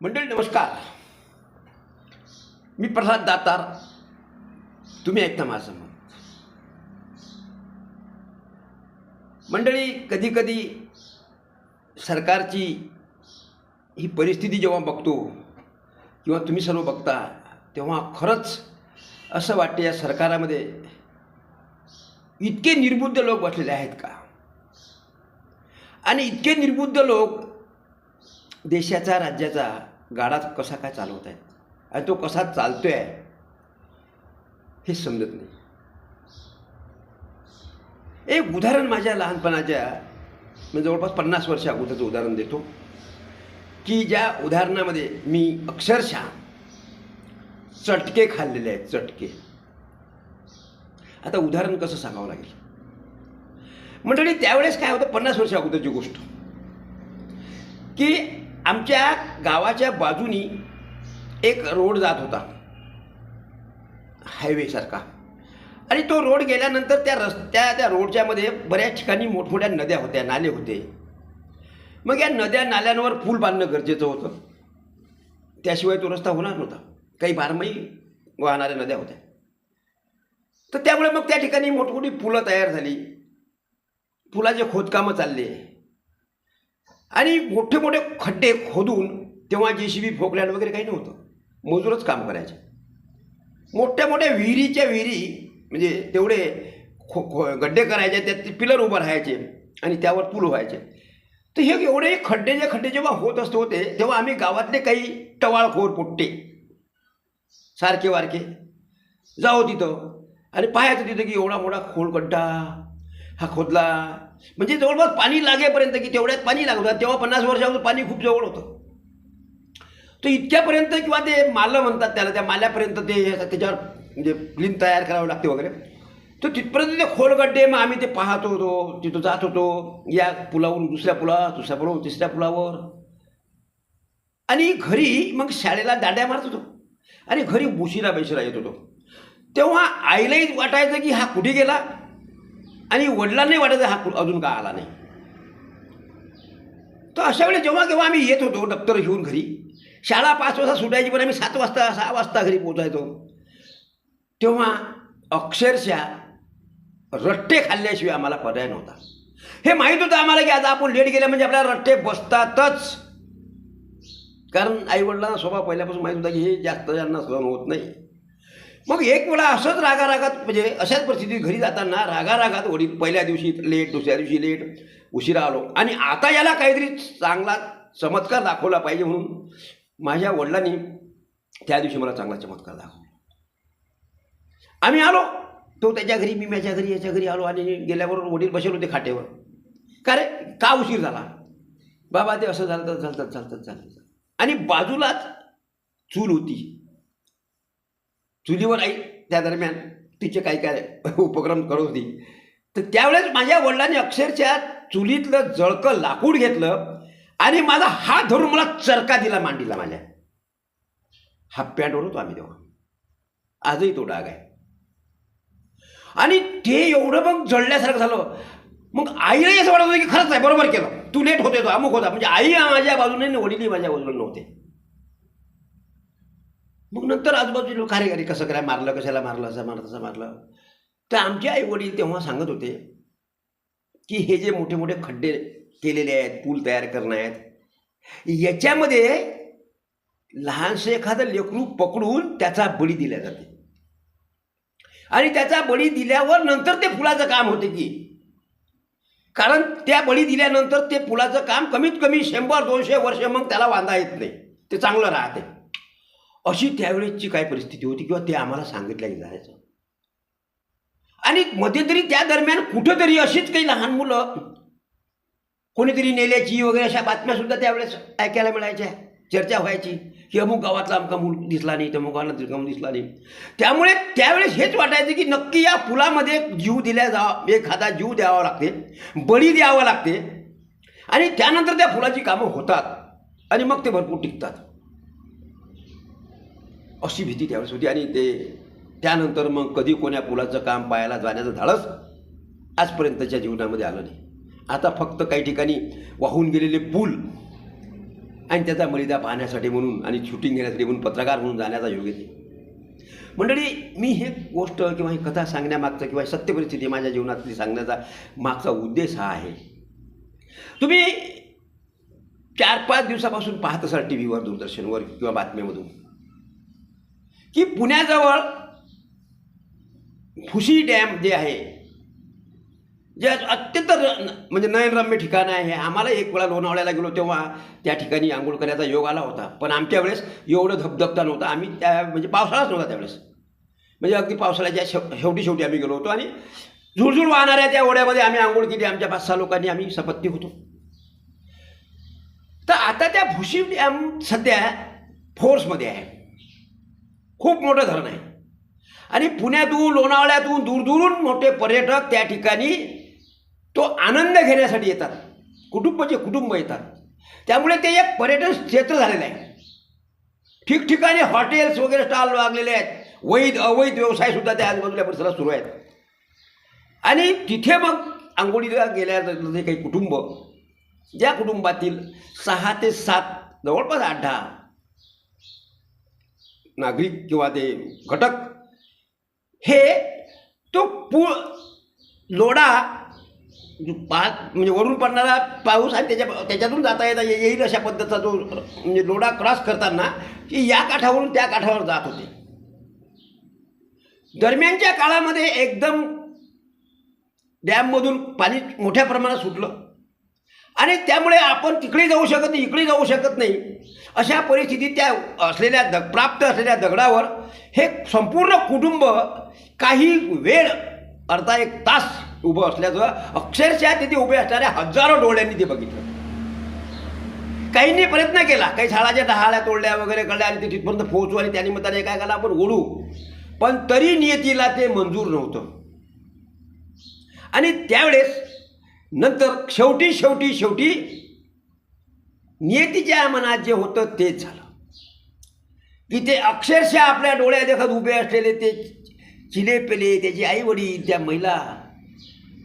मंडळी नमस्कार. मी प्रल्हाद दातार. तुम्ही ऐकता माझं मत. मंडळी कधी कधी सरकारची ही परिस्थिती जेव्हा बघतो किंवा तुम्ही सर्व बघता तेव्हा खरंच असं वाटते या सरकारामध्ये इतके निर्बुद्ध लोक बसलेले आहेत का? आणि इतके निर्बुद्ध लोक देशाचा राज्याचा गाडा कसा काय चालवत आहेत आणि तो कसा चालतो आहे हे समजत नाही. एक उदाहरण माझ्या लहानपणाच्या मी जवळपास पन्नास वर्ष अगोदरचं उदाहरण देतो. की ज्या उदाहरणामध्ये मी अक्षरशः चटके खाल्लेले आहेत चटके. आता उदाहरण कसं सांगावं लागेल? मंडळी त्यावेळेस काय होतं? पन्नास वर्ष अगोदरची गोष्ट. की आमच्या गावाच्या बाजूनी एक रोड जात होता. हायवेसारखा आणि तो रोड गेल्यानंतर त्या रस्त्या त्या रोडच्यामध्ये बऱ्याच ठिकाणी मोठमोठ्या नद्या होत्या नाले होते. मग या नद्या नाल्यांवर पूल बांधणं गरजेचं होतं. त्याशिवाय तो रस्ता होणार नव्हता. काही बारमाही वाहणाऱ्या नद्या होत्या. तर त्यामुळे मग त्या ठिकाणी मोठमोठी पुलं तयार झाली. पुलाचे खोदकामं चालले. आणि मोठे मोठे खड्डे खोदून तेव्हा जे सी बी फोकलँड वगैरे काही नव्हतं. मजूरच काम करायचे. मोठ्या मोठ्या विहिरीच्या विहिरी म्हणजे तेवढे खो खो गड्डे करायचे त्यात ते पिलर उभं राहायचे आणि त्यावर पूल व्हायचे. तर हे एवढे खड्डे जे खड्डे जेव्हा होत असते होते तेव्हा आम्ही गावातले काही टवाळखोर पोट्टे सारखे वारखे जाऊ तिथं आणि पाहायचं तिथं की एवढा मोठा खोल गड्डा हा खोदला. म्हणजे जवळपास पाणी लागेपर्यंत की तेवढ्यात पाणी लागत होतं. तेव्हा पन्नास वर्षापासून पाणी खूप जवळ होतं. तर इतक्यापर्यंत किंवा ते मालं म्हणतात त्याला त्या माल्यापर्यंत ते त्याच्यावर म्हणजे फिल्म तयार करावं लागते वगैरे. तर तिथपर्यंत ते खोल गड्डे मग आम्ही ते पाहत होतो तिथं जात होतो या पुलावरून दुसऱ्या पुला दुसऱ्या पुलावर तिसऱ्या पुलावर. आणि घरी मग शाळेला दांड्या मारत होतो. आणि घरी उशिरा बैशीरा येत होतो. तेव्हा आईलाही वाटायचं की हा कुठे गेला? आणि वडिलांनाही वाटायचं हा अजून का आला नाही. तर अशा वेळी जेव्हा केव्हा आम्ही येत होतो दप्तर घेऊन घरी शाळा पाच वाजता सुटायची पण आम्ही सात वाजता सहा वाजता घरी पोचायचो तेव्हा अक्षरशः रट्टे खाल्ल्याशिवाय आम्हाला पर्याय नव्हता. हे माहीत होतं आम्हाला की आता आपण लेट गेल्या म्हणजे आपल्याला रट्टे बसतातच. कारण आईवडिलांना स्वभाव पहिल्यापासून माहीत होता की हे जास्त ज्यांना सहन होत नाही. मग एक वेळा असंच रागारागात म्हणजे अशाच परिस्थितीत घरी जाताना रागारागात वडील पहिल्या दिवशी लेट दुसऱ्या दिवशी लेट उशिरा आलो. आणि आता याला काहीतरी चांगला चमत्कार दाखवला पाहिजे म्हणून माझ्या वडिलांनी त्या दिवशी मला चांगला चमत्कार दाखवला. आम्ही आलो. तो त्याच्या घरी मी माझ्या घरी याच्या घरी आलो आणि गेल्याबरोबर वडील बसेल होते खाटेवर. का रे? का उशीर झाला? बाबा ते असं झालं तर चालतात चालतात चालतात आणि बाजूलाच चूल होती. चुलीवर आई त्या दरम्यान तिचे काही काय उपक्रम करत होती. तर त्यावेळेस माझ्या वडिलांनी अक्षरशः चुलीतलं जळकं लाकूड घेतलं आणि माझा हात धरून मला चरका दिला मांडीला माझ्या. हाफ पॅन्टवर होतो आम्ही तेव्हा. आजही तो डाग आहे. आणि ते एवढं मग जळल्यासारखं झालं. मग आईला असं वाटत होतं की खरंच आहे बरोबर केलं. तू लेट होते तो अमुक होता. म्हणजे आई माझ्या बाजूने आणि वडीलही माझ्या बाजूला नव्हते. मग नंतर आजूबाजूचे लोक अरे अरे कसं काय मारलं कशाला मारलं असं मारलं तसं मारलं? तर आमचे आई वडील तेव्हा सांगत होते की हे जे मोठे मोठे खड्डे केलेले आहेत पूल तयार करणं आहेत याच्यामध्ये लहानसं एखादं लेकरू पकडून त्याचा बळी दिला जाते. आणि त्याचा बळी दिल्यावर नंतर ते फुलाचं काम होते की. कारण त्या बळी दिल्यानंतर ते फुलाचं काम कमीत कमी शंभर दोनशे वर्ष मग त्याला वांधा येत नाही. ते चांगलं राहते. अशी त्यावेळेसची काय परिस्थिती होती किंवा ते आम्हाला सांगितलं जायचं? आणि मध्यंतरी त्या दरम्यान कुठंतरी अशीच काही लहान मुलं कोणीतरी नेल्याची वगैरे अशा बातम्या सुद्धा त्यावेळेस ऐकायला मिळायच्या चर्चा व्हायची. की अमुक गावातला अमका मूल दिसला नाही तर गावाला दिसला दिसला नाही. त्यामुळे त्यावेळेस हेच वाटायचं की नक्की या पुलामध्ये जीव दिल्या जावा एखादा जीव द्यावा लागते बळी द्यावा लागते. आणि त्यानंतर त्या फुलाची कामं होतात आणि मग ते भरपूर टिकतात. अशी भीती त्यावेळेस होती. आणि ते त्यानंतर मग कधी कोण्या पुलाचं काम पाहायला जाण्याचं धाडस आजपर्यंतच्या जीवनामध्ये आलं नाही. आता फक्त काही ठिकाणी वाहून गेलेले पूल आणि त्याचा मलिदा पाहण्यासाठी म्हणून आणि शूटिंग घेण्यासाठी म्हणून पत्रकार म्हणून जाण्याचा योग येते मंडळी मी हे गोष्ट किंवा ही कथा सांगण्यामागचं किंवा सत्य परिस्थिती माझ्या जीवनातली सांगण्याचा मागचा उद्देश हा आहे. तुम्ही चार पाच दिवसापासून पाहत असाल टी व्हीवर दूरदर्शनवर किंवा बातम्यामधून. की पुण्याजवळ फुशी डॅम जे आहे जे अत्यंत र- म्हणजे नयनरम्य ठिकाण आहे. आम्हाला एक वेळा लोणावळ्याला गेलो तेव्हा त्या ठिकाणी आंघोळ करण्याचा योग आला होता. पण आमच्या वेळेस एवढं धबधबता नव्हता. आम्ही त्या म्हणजे पावसाळाच नव्हता त्यावेळेस. म्हणजे अगदी पावसाळ्याच्या शेव शेवटी शेवटी आम्ही गेलो होतो आणि झुळझुळ वाहणाऱ्या त्या ओढ्यामध्ये आम्ही आंघोळ केली. आमच्या पाच सहा लोकांनी आम्ही सपत्ती होतो. तर आता त्या भुशी डॅम सध्या फोर्समध्ये आहे. खूप मोठं धरण आहे. आणि पुण्यातून लोणावळ्यातून दूरदूरून मोठे पर्यटक त्या ठिकाणी तो आनंद घेण्यासाठी येतात. कुटुंबाचे कुटुंब येतात. त्यामुळे ते एक पर्यटन क्षेत्र झालेलं आहे. ठिकठिकाणी हॉटेल्स वगैरे स्टॉल लागलेले आहेत. वैध अवैध व्यवसायसुद्धा त्या आजूबाजूला परिसरात सुरू आहेत. आणि तिथे मग आंघोळीला गेल्या काही कुटुंब ज्या कुटुंबातील सहा ते सात जवळपास आठ दहा नागरिक किंवा ते घटक हे तो पूळ लोडा पाच म्हणजे वरून पडणारा पाऊस आणि त्याच्या त्याच्यातून जाता येता येईल अशा पद्धतीचा जो म्हणजे लोडा क्रॉस करताना की या काठावरून त्या काठावर जात होते. दरम्यानच्या काळामध्ये एकदम डॅममधून पाणी मोठ्या प्रमाणात सुटलं. आणि त्यामुळे आपण तिकडे जाऊ शकत नाही इकडे जाऊ शकत नाही. अशा परिस्थितीत त्या असलेल्या दग प्राप्त असलेल्या दगडावर हे संपूर्ण कुटुंब काही वेळ अर्धा एक तास उभं असल्याचं अक्षरशः तिथे उभे असणाऱ्या हजारो डोळ्यांनी ते बघितलं. काहींनी प्रयत्न केला काही झाडाच्या डहाळ्या तोडल्या वगैरे कळल्या आणि ते तिथपर्यंत पोहोचू आणि त्यानिमित्ताने काय केलं आपण ओढू. पण तरी नियतीला ते मंजूर नव्हतं. आणि त्यावेळेस नंतर शेवटी शेवटी शेवटी नियतीच्या मनात जे होतं तेच झालं. की ते अक्षरशः आपल्या डोळ्या देखत उभे असलेले ते चिले पेले त्याची आईवडील त्या महिला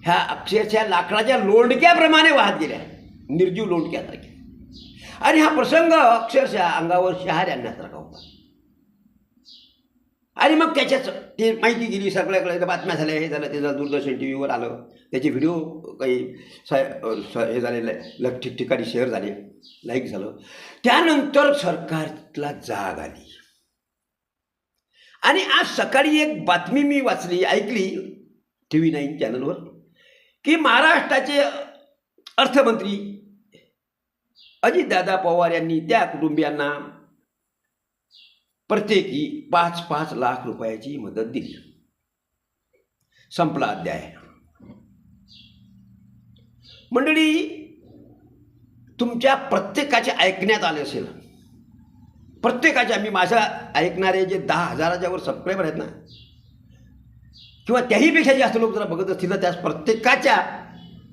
ह्या अक्षरशः लाकडाच्या लोंडक्याप्रमाणे वाहत गेल्या. निर्जीव लोंडक्यासारख्या आणि हा प्रसंग अक्षरशः अंगावर शहार आणण्यासारखा होता. आणि मग त्याच्याच ते माहिती गेली सगळ्याकडे बातम्या झाल्या हे झालं ते झालं दूरदर्शन टी व्हीवर आलं. त्याचे व्हिडिओ काही स हे झालेलं आहे ठिकठिकाणी शेअर झाले लाईक झालं. त्यानंतर सरकारला जाग आली. आणि आज सकाळी एक बातमी मी वाचली ऐकली टी व्ही नाईन चॅनलवर की महाराष्ट्राचे अर्थमंत्री अजितदादा पवार यांनी त्या कुटुंबियांना प्रत्येकी पाच पाच लाख रुपयाची मदत दिली. संपला अध्याय. मंडळी तुमच्या प्रत्येकाचे ऐकण्यात आले असेल. प्रत्येकाच्या मी माझ्या ऐकणारे जे दहा हजाराच्या वर सबस्क्रायबर आहेत ना किंवा त्याहीपेक्षा जास्त लोक जरा बघत असतील तर त्यास प्रत्येकाच्या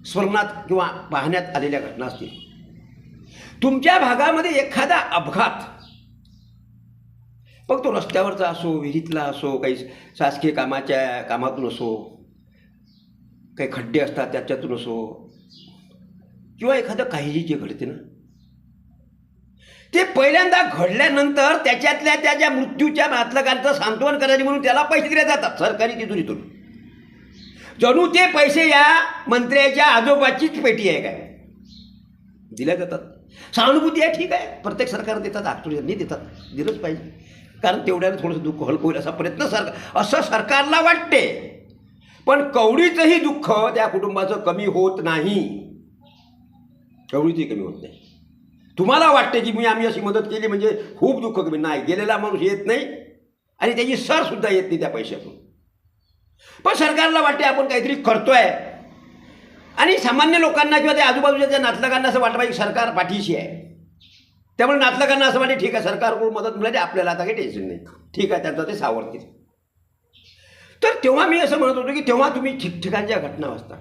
स्मरणात किंवा पाहण्यात आलेल्या घटना असतील. तुमच्या भागामध्ये एखादा अपघात मग तो रस्त्यावरचा असो विहिरीतला असो काही शासकीय कामाच्या कामातून असो काही खड्डे असतात त्याच्यातून असो किंवा एखादं काहीही जे घडते ना ते पहिल्यांदा घडल्यानंतर त्याच्यातल्या त्याच्या मृत्यूच्या मातलकांचं सांत्वन करायचे म्हणून त्याला पैसे दिले जातात सरकारी तिथून जणू ते पैसे या मंत्र्याच्या आजोबाचीच पेटी आहे काय? दिल्या जातात. सहानुभूती आहे ठीक आहे. प्रत्येक सरकार देतात ॲक्च्युअली देतात दिलंच पाहिजे. कारण तेवढ्यानं थोडंसं दुःख हलक होईल असा प्रयत्न सरकार असं सरकारला वाटते. पण कवडीचंही दुःख त्या कुटुंबाचं कमी होत नाही. कवडीचंही कमी होत नाही. तुम्हाला वाटते की मी आम्ही अशी मदत केली म्हणजे खूप दुःख कमी. नाही गेलेला माणूस येत नाही आणि त्याची सरसुद्धा येत नाही त्या पैशातून. पण सरकारला वाटते आपण काहीतरी करतोय. आणि सामान्य लोकांना किंवा त्या आजूबाजूच्या नातलगांना नातलकांना असं वाटतं पाहिजे की सरकार पाठीशी आहे. त्यामुळे नातलकांना असं वाटते ठीक आहे सरकारकडून मदत मिळाली आपल्याला आता काही टेन्शन नाही. ठीक आहे त्यांचं ते सावरतील तर तेव्हा मी असं म्हणत होतो की तेव्हा तुम्ही ठिकठिकाणच्या घटना वाचता.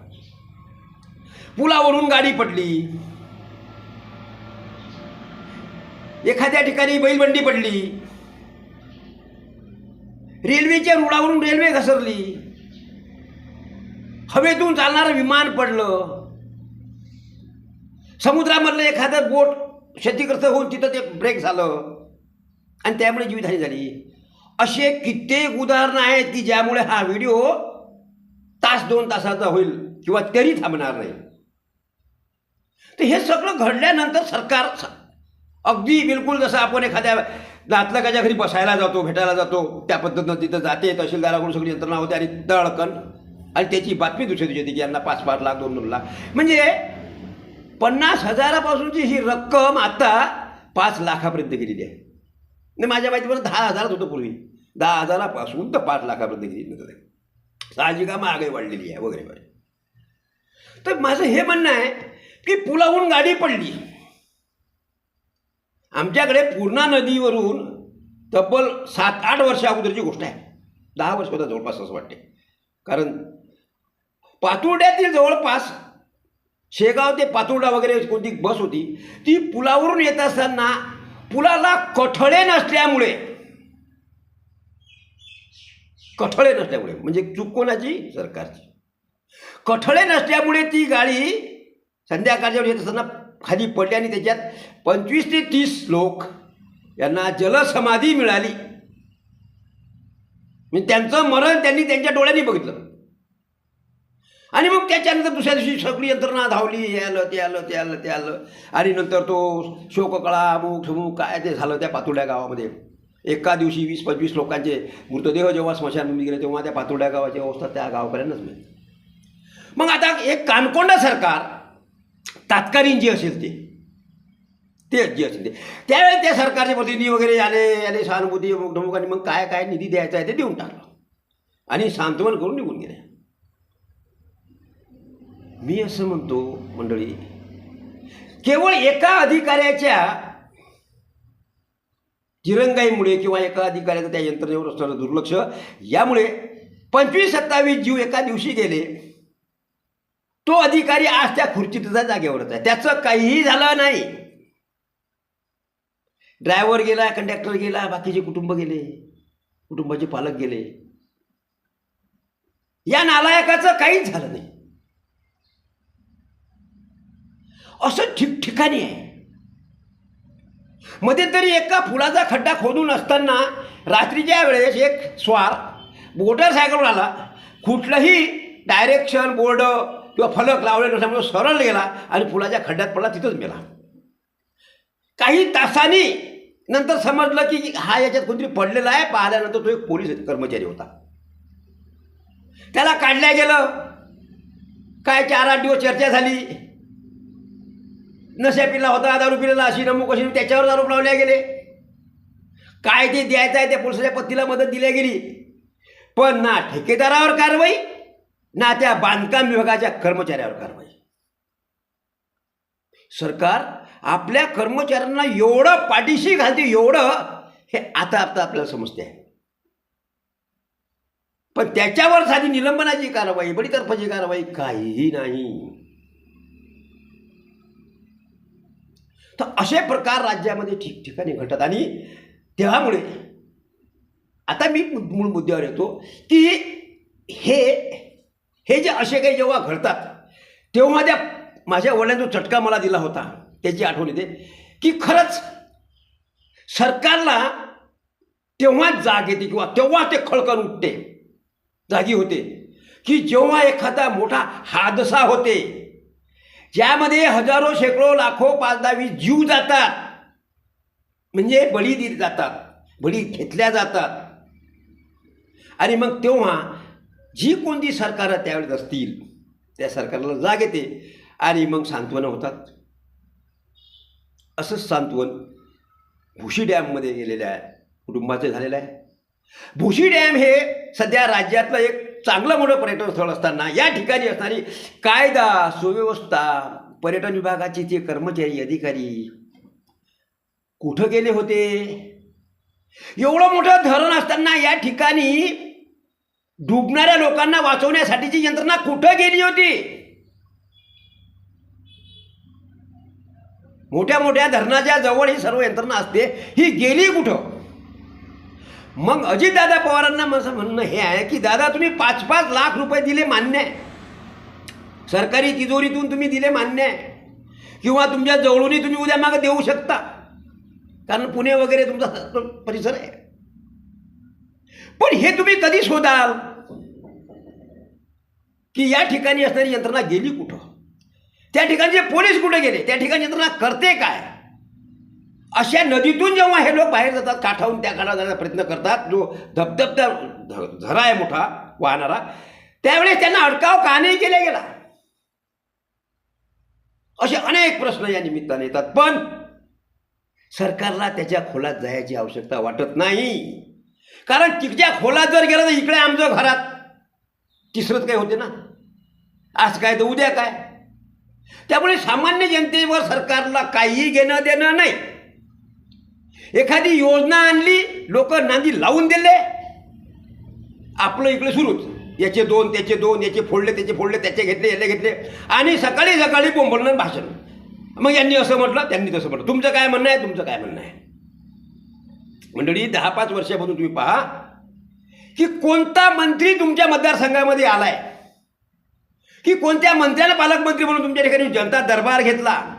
पुलावरून गाडी पडली. एखाद्या ठिकाणी बैलबंडी पडली. रेल्वेच्या रुळावरून रेल्वे घसरली. हवेतून चालणारं विमान पडलं. समुद्रामधलं एखादं बोट क्षतिग्रस्त होऊन तिथं ते ब्रेक झालं. आणि त्यामुळे जीवितहानी झाली. असे कित्येक उदाहरणं आहेत की ज्यामुळे हा व्हिडिओ तास दोन तासाचा होईल किंवा तरी थांबणार नाही. तर हे सगळं घडल्यानंतर सरकार अगदी बिलकुल जसं आपण एखाद्या नातलकाच्या घरी बसायला जातो भेटायला जातो त्या पद्धतीनं तिथं जाते तहसीलदाराकडून सगळी यंत्रणा होते आणि दळकन. आणि त्याची बातमी दुसऱ्या दिवशी होती की यांना पाच पाच लाख दोन दोन लाख. म्हणजे पन्नास हजारापासूनची ही रक्कम आता पाच लाखापर्यंत गेलेली आहे. नाही माझ्या माहितीपर्यंत दहा हजारात होतं पूर्वी. दहा हजारापासून तर पाच लाखापर्यंत गेली म्हणजे साहजिका महागाई वाढलेली आहे वगैरे वगैरे. तर माझं हे म्हणणं आहे की पुलाहून गाडी पडली. आमच्याकडे पूर्णा नदीवरून तब्बल सात आठ वर्ष अगोदरची गोष्ट आहे. दहा वर्ष होता जवळपास असं वाटते कारण पातुर्ड्यातील जवळपास शेगाव ते पातुर्डा वगैरे कोणती बस होती ती पुलावरून येत असताना पुलाला कठळे नसल्यामुळे कठळे नसल्यामुळे म्हणजे चूक कोणाची? सरकारची. कठळे नसल्यामुळे ती गाडी संध्याकाळच्या येत असताना खाली पडली आणि त्याच्यात पंचवीस ते तीस लोक यांना जलसमाधी मिळाली. म्हणजे त्यांचं मरण त्यांनी त्यांच्या डोळ्यांनी बघितलं. आणि मग त्याच्यानंतर दुसऱ्या दिवशी सगळी यंत्रणा धावली हे आलं ते आलं ते आलं ते आलं. आणि नंतर तो शोककळा अमुक ठमुक काय ते झालं त्या पातुड्या गावामध्ये. एका दिवशी वीस पंचवीस लोकांचे मृतदेह जेव्हा स्मशानभूमी गेले तेव्हा त्या पातुड्या गावाची अवस्था त्या गावापर्यंतच मिळते. मग आता एक कानकोंडा सरकार तात्कालीन जे असेल ते ते जे असेल ते त्यावेळी त्या सरकारचे प्रतिनिधी वगैरे आले आले सहानुभूती अमुक आणि मग काय काय निधी द्यायचा आहे ते देऊन टाकलं. आणि सांत्वन करून निघून गेले. मी असं म्हणतो मंडळी केवळ एका अधिकाऱ्याच्या जिरंगाईमुळे किंवा एका अधिकाऱ्याचं त्या यंत्रणेवर असणारं दुर्लक्ष यामुळे पंचवीस सत्तावीस जीव एका दिवशी गेले तो अधिकारी आज त्या खुर्चीतच्या जागेवरच आहे. त्याचं काहीही झालं नाही. ड्रायव्हर गेला कंडक्टर गेला बाकीचे कुटुंब गेले कुटुंबाचे पालक गेले. या नालायकाचं काहीच झालं नाही. असं ठिकठिकाणी आहे. मध्यंतरी एका फुलाचा खड्डा खोदून असताना रात्रीच्या वेळेस एक स्वार मोटरसायकलवर आला कुठलंही डायरेक्शन बोर्ड किंवा फलक लावले नसल्यामुळे सरळ गेला आणि फुलाच्या खड्ड्यात पडला तिथंच मेला. काही तासांनी नंतर समजलं की हा याच्यात कोणतरी पडलेला आहे. पाहिल्यानंतर तो एक पोलीस कर्मचारी होता. त्याला काढल्या गेलं. काय चार आठ दिवस चर्चा झाली. नशा पिला होता दारू पिलेला अशी नमूक अशी त्याच्यावर आरोप लावले गेले. काय ते द्यायचं आहे त्या पोलिसाच्या पत्नीला मदत दिल्या गेली. पण ना ठेकेदारावर कारवाई ना त्या बांधकाम विभागाच्या कर्मचाऱ्यावर कारवाई. सरकार आपल्या कर्मचाऱ्यांना एवढं पाठीशी घालते एवढं हे आता आता आपल्याला समजते आहे. पण त्याच्यावर साधी निलंबनाची कारवाई बडीतर्फाची कारवाई काहीही नाही. तर असे प्रकार राज्यामध्ये ठिकठिकाणी घडतात. आणि त्यामुळे आता मी मूळ मुद्द्यावर येतो की हे हे जे असे काही जेव्हा घडतात तेव्हा त्या माझ्या वडिलांनी जो चटका मला दिला होता. त्याची आठवण येते की खरंच सरकारला तेव्हा जाग येते किंवा तेव्हा ते खळकन उठते जागी होते. की जेव्हा एखादा मोठा हादसा होते ज्यामध्ये हजारो शेकडो लाखो पाच दहा वीस जीव जातात. म्हणजे बळी दिले जातात बळी घेतल्या जातात. आणि मग तेव्हा जी कोणती सरकारं त्यावेळेस असतील त्या सरकारला जाग येते आणि मग सांत्वनं होतात. असंच सांत्वन भुशी डॅममध्ये गेलेलं आहे कुटुंबाचं झालेलं आहे. भुशी डॅम हे सध्या राज्यातलं एक चांगलं मोठं पर्यटन स्थळ असताना या ठिकाणी असणारी कायदा सुव्यवस्था पर्यटन विभागाचे जे कर्मचारी अधिकारी कुठं गेले होते? एवढं मोठं धरण असताना या ठिकाणी डुबणाऱ्या लोकांना वाचवण्यासाठीची यंत्रणा कुठं गेली होती? मोठ्या मोठ्या धरणाच्या जवळ ही सर्व यंत्रणा असते. ही गेली कुठं? मग अजितदादा पवारांना माझं म्हणणं हे आहे की दादा तुम्ही पाच पाच लाख रुपये दिले मान्य आहे. सरकारी तिजोरीतून तुम्ही दिले मान्य आहे. किंवा तुमच्या जवळूनही तुम्ही उद्या मागं देऊ शकता. कारण पुणे वगैरे तुमचा परिसर आहे. पण हे तुम्ही कधी शोधाल? की या ठिकाणी असणारी यंत्रणा गेली कुठं? त्या ठिकाणचे पोलीस कुठे गेले? त्या ठिकाणी यंत्रणा करते काय? अशा नदीतून जेव्हा हे लोक बाहेर जातात काठाहून त्या काठावर जाण्याचा प्रयत्न करतात जो धबधबत्या झरा आहे मोठा वाहणारा त्यावेळेस त्यांना अडकाव का नाही केला गेला. असे अनेक प्रश्न या निमित्ताने येतात. पण सरकारला त्याच्या खोलात जायची आवश्यकता वाटत नाही. कारण तिच्या खोलात जर गेलं तर इकडे आमचं घरात तिसरंच काही होते ना. आज काय तर उद्या काय. त्यामुळे सामान्य जनतेवर सरकारला काही घेणं देणं नाही. एखादी योजना आणली लोक नांदी लावून दिले. आपलं इकडे सुरूच. याचे दोन त्याचे दोन याचे फोडले त्याचे फोडले त्याचे घेतले याचे घेतले. आणि सकाळी सकाळी बोंबलणं भाषण. मग यांनी असं म्हटलं त्यांनी तसं म्हटलं. तुमचं काय म्हणणं आहे? तुमचं काय म्हणणं आहे? मंडळी दहा पाच वर्षापासून तुम्ही पहा की कोणता मंत्री तुमच्या मतदारसंघामध्ये आलाय? की कोणत्या मंत्र्याला पालकमंत्री म्हणून तुमच्या ठिकाणी जनता दरबार घेतला?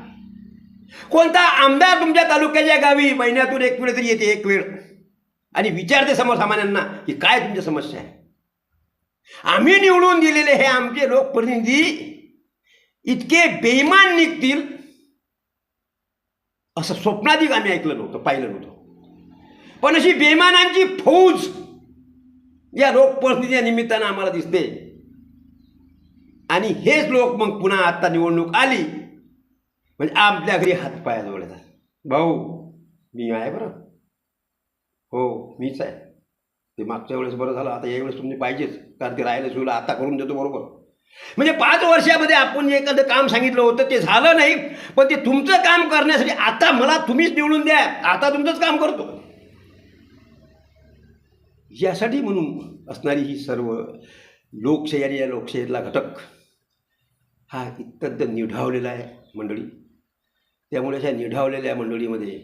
कोणता आमदार तुमच्या तालुक्याच्या गावी महिन्यातून एक वेळ तरी येते एक वेळ. आणि विचारते सर्वसामान्यांना की काय तुमची समस्या आहे? आम्ही निवडून दिलेले हे आमचे लोकप्रतिनिधी इतके बेईमान निघतील असं स्वप्नाधिक आम्ही ऐकलं नव्हतं पाहिलं नव्हतं. पण अशी बेमानांची फौज या लोकप्रतिनिधीच्या निमित्तानं आम्हाला दिसते. आणि हेच लोक मग पुन्हा आता निवडणूक आली. म्हणजे आपल्या घरी हातपाया जोडतात भाऊ मी आहे बरं. हो मीच आहे. ते मागच्या वेळेस बरं झालं आता यावेळेस तुम्ही पाहिजेच. कारण ते राहिलं सुला आता करून देतो बरोबर. म्हणजे पाच वर्षामध्ये आपण जे एखादं काम सांगितलं होतं ते झालं नाही पण ते तुमचं काम करण्यासाठी आता मला तुम्हीच निवडून द्या. आता तुमचंच काम करतो. यासाठी म्हणून असणारी ही सर्व लोकशाही आणि या लोकशाहीतला घटक हा अत्यंत निढावलेला आहे मंडळी. त्यामुळे अशा निढावलेल्या मंडळीमध्ये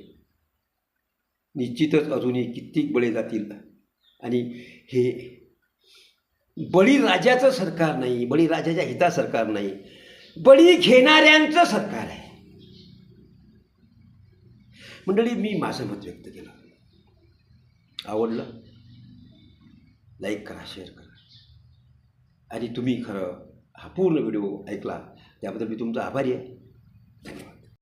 निश्चितच अजूनही कित्येक बळे जातील. आणि हे बळीराजाचं सरकार नाही बळीराजाच्या हिता सरकार नाही बळी घेणाऱ्यांचं सरकार आहे. मंडळी मी माझं मत व्यक्त केलं. आवडलं? लाईक करा शेअर करा. आणि तुम्ही खरं हा पूर्ण व्हिडिओ ऐकला त्याबद्दल मी तुमचा आभारी आहे.